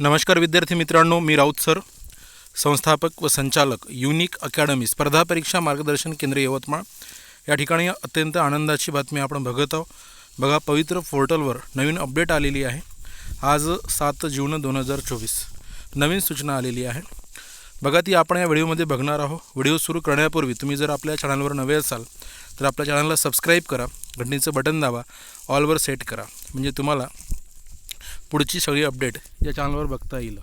नमस्कार विद्यार्थी मित्रांनो मी राऊत सर. संस्थापक व संचालक युनिक अकॅडमी स्पर्धा परीक्षा मार्गदर्शन केंद्र यवतमाळ. या ठिकाणी अत्यंत आनंदाची बातमी आपण बघत आहोत. बघा पवित्र पोर्टलवर नवीन अपडेट आलेली आहे. आज सात जून दोन हजार चोवीस. नवीन सूचना आलेली आहे. बघा ती आपण या व्हिडिओमध्ये बघणार आहोत. व्हिडिओ सुरू करण्यापूर्वी तुम्ही जर आपल्या चॅनलवर नवे असाल तर आपल्या चॅनलला सबस्क्राईब करा. घंटीचं बटन दाबा ऑलवर सेट करा. म्हणजे तुम्हाला पुढची सगळी अपडेट या चॅनलवर बघता येईल.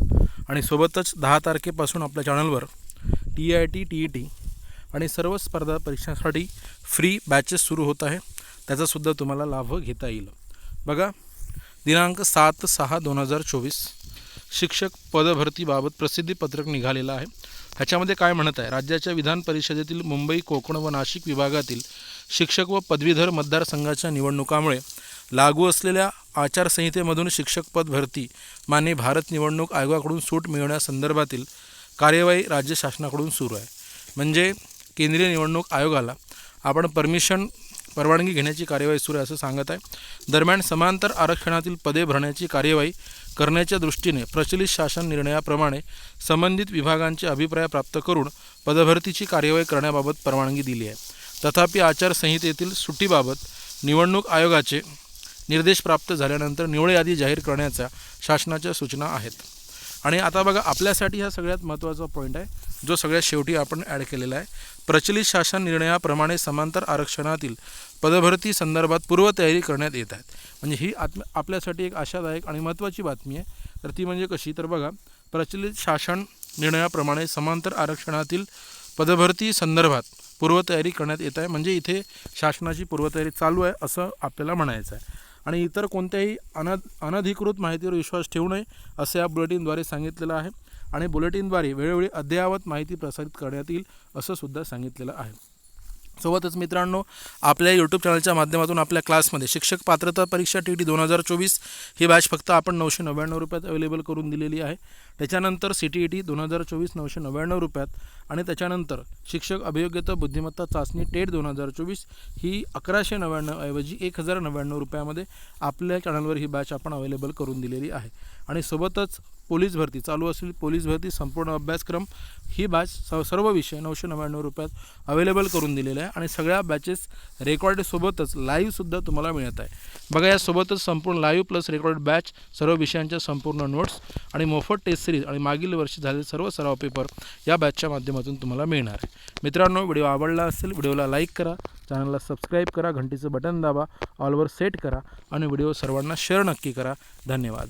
आणि सोबतच दहा तारखेपासून आपल्या चॅनलवर T I T T E T आणि सर्व स्पर्धा परीक्षांसाठी फ्री बॅचेस सुरू होत आहे. त्याचासुद्धा तुम्हाला लाभ घेता येईल. बघा दिनांक सात सहा दोन हजार चोवीस शिक्षक पदभरतीबाबत प्रसिद्धीपत्रक निघालेलं आहे. ह्याच्यामध्ये काय म्हणत आहे? राज्याच्या विधान परिषदेतील मुंबई कोकण व नाशिक विभागातील शिक्षक व पदवीधर मतदारसंघाच्या निवडणुकामुळे लागू असलेल्या आचारसंहितेमधून शिक्षकपद भरती माने भारत निवडणूक आयोगाकडून सूट मिळवण्यासंदर्भातील कार्यवाही राज्य शासनाकडून सुरू आहे. म्हणजे केंद्रीय निवडणूक आयोगाला आपण परमिशन परवानगी घेण्याची कार्यवाही सुरू आहे असं सांगत आहे. दरम्यान समांतर आरक्षणातील पदे भरण्याची कार्यवाही करण्याच्या दृष्टीने प्रचलित शासन निर्णयाप्रमाणे संबंधित विभागांचे अभिप्राय प्राप्त करून पदभरतीची कार्यवाही करण्याबाबत परवानगी दिली आहे. तथापि आचारसंहितेतील सुट्टीबाबत निवडणूक आयोगाचे निर्देश प्राप्त झाल्यानंतर निवळ यादी जाहीर करण्याच्या शासनाच्या सूचना आहेत. आणि आता बघा आपल्यासाठी हा सगळ्यात महत्त्वाचा पॉईंट आहे जो सगळ्यात शेवटी आपण ॲड केलेला आहे. प्रचलित शासन निर्णयाप्रमाणे समांतर आरक्षणातील पदभरती संदर्भात पूर्वतयारी करण्यात येत आहेत. म्हणजे ही आत्म आपल्यासाठी एक आशादायक आणि महत्त्वाची बातमी आहे. तर ती म्हणजे कशी? तर बघा प्रचलित शासन निर्णयाप्रमाणे समांतर आरक्षणातील पदभरती संदर्भात पूर्वतयारी करण्यात येत आहे. म्हणजे इथे शासनाची पूर्वतयारी चालू आहे असं आपल्याला म्हणायचं आहे. आणि इतर कोणत्याही अन अनधिकृत माहितीवर विश्वास ठेवू नये असे या बुलेटिनद्वारे सांगितलेलं आहे. आणि बुलेटिनद्वारे वेळोवेळी अद्ययावत माहिती प्रसारित करण्यात येईल असं सुद्धा सांगितलेलं आहे. सोबतच मित्रांनो आपल्या यूट्यूब चॅनलच्या माध्यमातून आपल्या क्लासमध्ये शिक्षक पात्रता परीक्षा टी टी दोन हजार चोवीस ही बॅच फक्त आपण नऊशे नव्याण्णव रुपयात अवेलेबल करून दिलेली आहे. त्याच्यानंतर सी टी ई टी दोन हजार चोवीस नऊशे नव्याण्णव रुपयात आणि त्याच्यानंतर शिक्षक अभियोग्यता बुद्धिमत्ता चाचणी टेट दोन हजार चोवीस ही अकराशे नव्याण्णवऐवजी एक हजार नव्याण्णव रुपयामध्ये आपल्या चॅनलवर ही बॅच आपण अवेलेबल करून दिलेली आहे. आणि सोबतच पोलीस भरती चालू असलेली पोलीस भरती संपूर्ण अभ्यासक्रम ही बॅच स सर्व विषय नऊशे नव्याण्णव रुपयात अवेलेबल करून दिलेले आहे आणि सगळ्या बॅचेस रेकॉर्डसोबतच लाईव्हसुद्धा तुम्हाला मिळत आहे. बघा यासोबतच संपूर्ण लाईव्ह प्लस रेकॉर्ड बॅच सर्व विषयांच्या संपूर्ण नोट्स आणि मोफत टेस्ट सिरीज आणि मागील वर्षी झालेले सर्व सराव पेपर या बॅचच्या माध्यमातून तुम्हाला मिळणार आहे. मित्रांनो व्हिडिओ आवडला असेल व्हिडिओला लाईक करा चॅनलला सबस्क्राईब करा घंटीचं बटन दाबा ऑलवर सेट करा आणि व्हिडिओ सर्वांना शेअर नक्की करा. धन्यवाद.